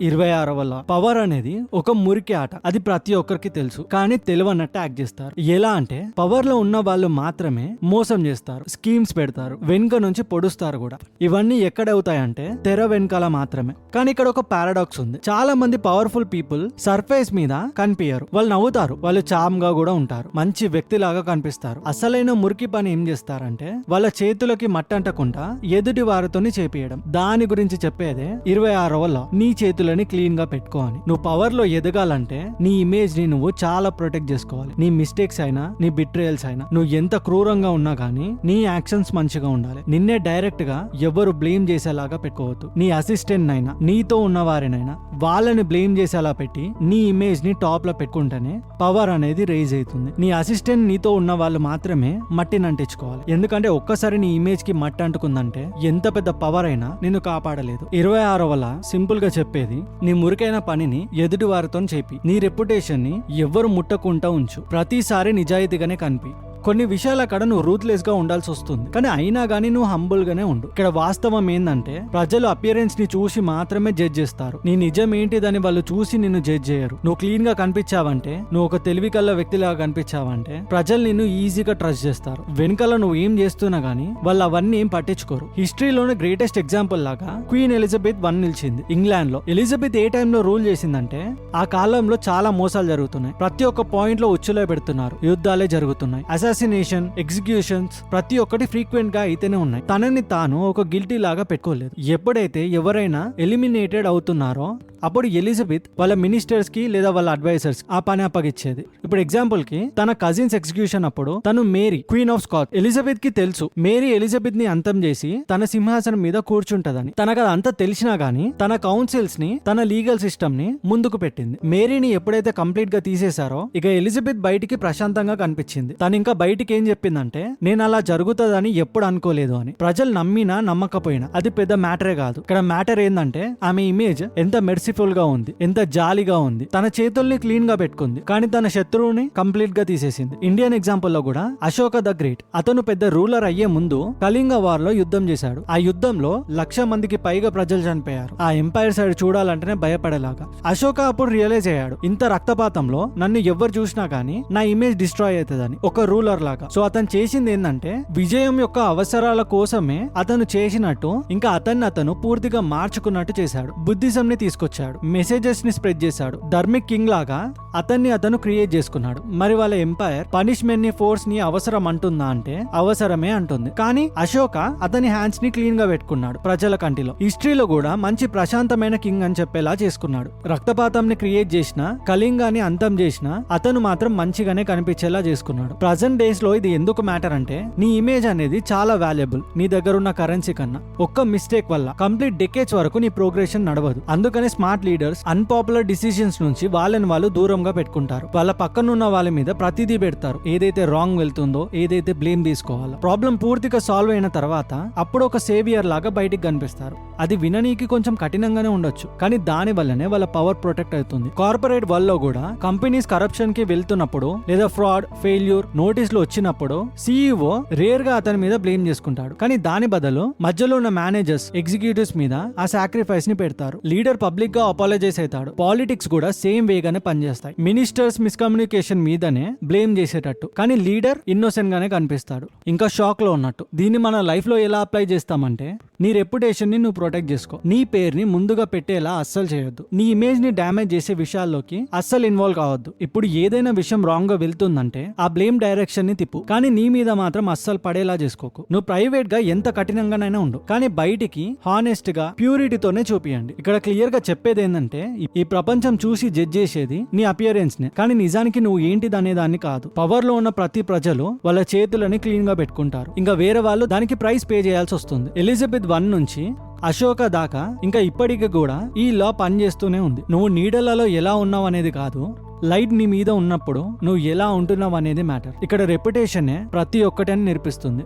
ఇరవై ఆరవ లా. పవర్ అనేది ఒక మురికి ఆట. అది ప్రతి ఒక్కరికి తెలుసు. కానీ తెలివన్నట్టు యాక్ట్ చేస్తారు. ఎలా అంటే పవర్లో ఉన్న వాళ్ళు మాత్రమే మోసం చేస్తారు. స్కీమ్స్ పెడతారు. వెనుక నుంచి పొడుస్తారు కూడా. ఇవన్నీ ఎక్కడ అవుతాయంటే తెర వెనుకాల మాత్రమే. కానీ ఇక్కడ ఒక పారాడాక్స్ ఉంది. చాలా మంది పవర్ఫుల్ పీపుల్ సర్ఫేస్ మీద కనిపించరు వాళ్ళు నవ్వుతారు. వాళ్ళు చామ్గా కూడా ఉంటారు. మంచి వ్యక్తిలాగా కనిపిస్తారు. అసలైన మురికి పని ఏం చేస్తారంటే వాళ్ళ చేతులకి మట్టంటకుండా ఎదుటి వారితోనే చేపియడం. దాని గురించి చెప్పేదే ఇరవై ఆరవ లా. నీ చేతులు క్లీన్గా పెట్టుకోవాలి నువ్వు పవర్లో ఎదగాలంటే నీ ఇమేజ్ని నువ్వు చాలా ప్రొటెక్ట్ చేసుకోవాలి. నీ మిస్టేక్స్ అయినా నీ బిట్రేయల్స్ అయినా నువ్వు ఎంత క్రూరంగా ఉన్నా కానీ నీ యాక్షన్స్ మంచిగా ఉండాలి. నిన్నే డైరెక్ట్గా ఎవరు బ్లేమ్ చేసేలాగా పెట్టుకోవద్దు. నీ అసిస్టెంట్ అయినా నీతో ఉన్న వారినైనా వాళ్ళని బ్లేమ్ చేసేలా పెట్టి నీ ఇమేజ్ని టాప్లో పెట్టుకుంటేనే పవర్ అనేది రేజ్ అవుతుంది. నీ అసిస్టెంట్ నీతో ఉన్న వాళ్ళు మాత్రమే మట్టిని అంటించుకోవాలి ఎందుకంటే ఒక్కసారి నీ ఇమేజ్కి మట్టి అంటుకుందంటే ఎంత పెద్ద పవర్ అయినా నిన్ను కాపాడలేదు. ఇరవై ఆరో వల్ల సింపుల్గా చెప్పేది నీ మురికైన పనిని ఎదుటి వారితో చెప్పి నీ రెప్యుటేషన్ని ఎవ్వరు ముట్టకుండా ఉంచు. ప్రతిసారి నిజాయితీగానే కనిపి. కొన్ని విషయాల అక్కడ నువ్వు రూత్లెస్గా ఉండాల్సి వస్తుంది. కానీ అయినా గానీ నువ్వు హంబుల్ గానే ఉండు. ఇక్కడ వాస్తవం ఏంటంటే ప్రజలు అపియరెన్స్ని చూసి మాత్రమే జడ్జ్ చేస్తారు. నీ నిజం ఏంటిదని వాళ్ళు చూసి నిన్ను జడ్జ్ చేయరు. నువ్వు క్లీన్గా కనిపించావంటే నువ్వు ఒక తెలివి కల్ల వ్యక్తిలాగా కనిపించావంటే ప్రజలు నిన్ను ఈజీగా ట్రస్ట్ చేస్తారు. వెనకాల నువ్వు ఏం చేస్తున్నా గానీ వాళ్ళు అవన్నీ ఏం పట్టించుకోరు. హిస్టరీలోనే గ్రేటెస్ట్ ఎగ్జాంపుల్ లాగా క్వీన్ ఎలిజబెత్ వన్ నిలిచింది ఇంగ్లాండ్లో. ఎలిజబెత్ ఏ టైంలో రూల్ చేసిందంటే ఆ కాలంలో చాలా మోసాలు జరుగుతున్నాయి. ప్రతి ఒక్క పాయింట్లో ఉచ్చులో పెడుతున్నారు. యుద్ధాలే జరుగుతున్నాయి. అసాసినేషన్ ఎగ్జిక్యూషన్స్ ప్రతి ఒక్కటి ఫ్రీక్వెంట్గా అయితేనే ఉన్నాయి. తనని తాను ఒక గిల్టీ లాగా పెట్టుకోలేదు. ఎప్పుడైతే ఎవరైనా ఎలిమినేటెడ్ అవుతున్నారో అప్పుడు ఎలిజబెత్ వాళ్ళ మినిస్టర్స్కి లేదా వాళ్ళ అడ్వైజర్స్ ఆ పని అప్పగిచ్చేది ఇప్పుడు ఎగ్జాంపుల్కి తన కజిన్స్ ఎగ్జిక్యూషన్ అప్పుడు తను మేరీ క్వీన్ ఆఫ్ స్కాట్ ఎలిజబెత్కి తెలుసు. మేరీ ఎలిజబెత్ని అంతం చేసి తన సింహాసనం మీద కూర్చుంటదని. తనకు అంతా తెలిసినా గానీ తన కౌన్సిల్స్ని తన లీగల్ సిస్టమ్ని ముందుకు పెట్టింది. మేరీని ఎప్పుడైతే కంప్లీట్గా తీసేశారో ఇక ఎలిజబెత్ బయటికి ప్రశాంతంగా కనిపించింది. తను ఇంకా బయటికి ఏం చెప్పిందంటే నేను అలా జరుగుతుందని ఎప్పుడు అనుకోలేదు అని. ప్రజలు నమ్మినా నమ్మకపోయినా అది పెద్ద మ్యాటరే కాదు. ఇక్కడ మ్యాటర్ ఏంటంటే ఆమె ఇమేజ్ ఎంత మెర్సిఫుల్గా ఉంది ఎంత జాలిగా ఉంది. తన చేతుల్ని క్లీన్గా పెట్టుకుంది కానీ తన శత్రువుని కంప్లీట్గా తీసేసింది. ఇండియన్ ఎగ్జాంపుల్లో కూడా అశోక ద గ్రేట్ అతను పెద్ద రూలర్ అయ్యే ముందు కళింగ వార్లో యుద్ధం చేశాడు. ఆ యుద్ధంలో లక్ష మందికి పైగా ప్రజలు చనిపోయారు. ఆ ఎంపైర్ సైడ్ చూడాలంటేనే భయపడేలాగా. అశోక అప్పుడు రియలైజ్ అయ్యాడు ఇంత రక్తపాతంలో నన్ను ఎవరు చూసినా కానీ నా ఇమేజ్ డిస్ట్రాయ్ అవుతుందని. ఒక రూలర్ లాగా. సో అతను చేసింది ఏంటంటే విజయం యొక్క అవసరాల కోసమే అతను చేసినట్టు ఇంకా అతన్ని అతను పూర్తిగా మార్చుకున్నట్టు చేశాడు. బుద్ధిజం ని తీసుకొచ్చాడు. మెసేజెస్ని స్ప్రెడ్ చేశాడు. ధర్మిక్ కింగ్ లాగా అతన్ని అతను క్రియేట్ చేసుకున్నాడు. మరి వాళ్ళ ఎంపైర్ పనిష్మెంట్ని ఫోర్స్ని అవసరం అంటుందా అంటే అవసరమే అంటుంది. కానీ అశోక అతని హ్యాండ్స్ని క్లీన్గా పెట్టుకున్నాడు ప్రజల కంటిలో. హిస్టరీలో కూడా మంచి ప్రశాంతమైన కింగ్ అని చెప్పేలా చేసుకున్నాడు. రక్తపాతం ని క్రియేట్ చేసిన కళింగాని అంతం చేసిన అతను మాత్రం మంచిగానే కనిపించేలా చేసుకున్నాడు. ప్రజెంట్ డేస్లో ఇది ఎందుకు మ్యాటర్ అంటే నీ ఇమేజ్ అనేది చాలా వాల్యుబుల్ నీ దగ్గర ఉన్న కరెన్సీ కన్నా ఒక్క మిస్టేక్ వల్ల కంప్లీట్ డెకేజ్ వరకు నీ ప్రోగ్రెషన్ నడవదు. అందుకని స్మార్ట్ లీడర్స్ అన్పాపులర్ డిసిషన్స్ నుంచి వాళ్ళని వాళ్ళు దూరంగా పెట్టుకుంటారు. వాళ్ళ పక్కనున్న వాళ్ళ మీద ప్రతిదీ పెడతారు. ఏదైతే రాంగ్ వెళ్తుందో ఏదైతే బ్లేమ్ తీసుకోవాలో ప్రాబ్లం పూర్తిగా సాల్వ్ అయిన తర్వాత అప్పుడు ఒక సేవియర్ లాగా బయటికి కనిపిస్తారు. అది విననీకి కొంచెం కఠినంగానే ఉండొచ్చు. కానీ దాని వల్లనే వాళ్ళ పవర్ ప్రొటెక్ట్ అవుతుంది. కార్పొరేట్ వల్ల కూడా కంపెనీస్ కరప్షన్కి వెళ్తున్నప్పుడు లేదా ఫ్రాడ్ ఫెయిల్యూర్ నోటీస్ నోటీసులు వచ్చినప్పుడు సీఈఓ రేర్గా అతని మీద బ్లేమ్ చేసుకుంటాడు. కానీ దాని బదులు మధ్యలో ఉన్న మేనేజర్స్ ఎగ్జిక్యూటివ్స్ మీద ఆ సాక్రిఫైస్ని పెడతారు. లీడర్ పబ్లిక్గా అపాలజైజ్ అవుతాడు. పాలిటిక్స్ కూడా సేమ్ వేగానే పనిచేస్తాయి. మినిస్టర్స్ మిస్కమ్యూనికేషన్ మీదనే బ్లేమ్ చేసేటట్టు. కానీ లీడర్ ఇన్నోసెంట్ గానే కనిపిస్తాడు. ఇంకా షాక్లో ఉన్నట్టు. దీన్ని మన లైఫ్లో ఎలా అప్లై చేస్తామంటే నీ రెప్యుటేషన్ని నువ్వు ప్రొటెక్ట్ చేసుకో. నీ పేరుని ముందుగా పెట్టేలా అస్సలు చేయొద్దు. నీ ఇమేజ్ని డ్యామేజ్ చేసే విషయాల్లోకి అస్సలు ఇన్వాల్వ్ కావద్దు. ఇప్పుడు ఏదైనా విషయం రాంగ్గా వెళ్తుందంటే ఆ బ్లేమ్ డైరెక్షన్ని తిప్పు. కానీ నీ మీద మాత్రం అస్సలు పడేలా చేసుకోకు. నువ్వు ప్రైవేట్గా ఎంత కఠినంగానైనా ఉండు. కానీ బయటికి హానెస్ట్గా ప్యూరిటీతోనే చూపియండి. ఇక్కడ క్లియర్గా చెప్పేది ఏంటంటే ఈ- ప్రపంచం చూసి జడ్జ్ చేసేది నీ అపియరెన్స్ని. కానీ నిజానికి నువ్వు ఏంటిది అనే దాన్ని కాదు. పవర్లో ఉన్న ప్రతి ప్రజలు వాళ్ళ చేతులని క్లీన్గా పెట్టుకుంటారు. ఇంకా వేరే వాళ్ళు దానికి ప్రైస్ పే చేయాల్సి వస్తుంది. ఎలిజబెత్ వన్ నుంచి అశోక దాకా ఇంకా ఇప్పటికి కూడా ఈ లా పనిచేస్తూనే ఉంది. నువ్వు నీడలలో ఎలా ఉన్నావు అనేది కాదు లైట్ నీ మీద ఉన్నప్పుడు నువ్వు ఎలా ఉంటున్నావు అనేది మ్యాటర్. ఇక్కడ రెప్యుటేషనే ప్రతి ఒక్కటని నేర్పిస్తుంది.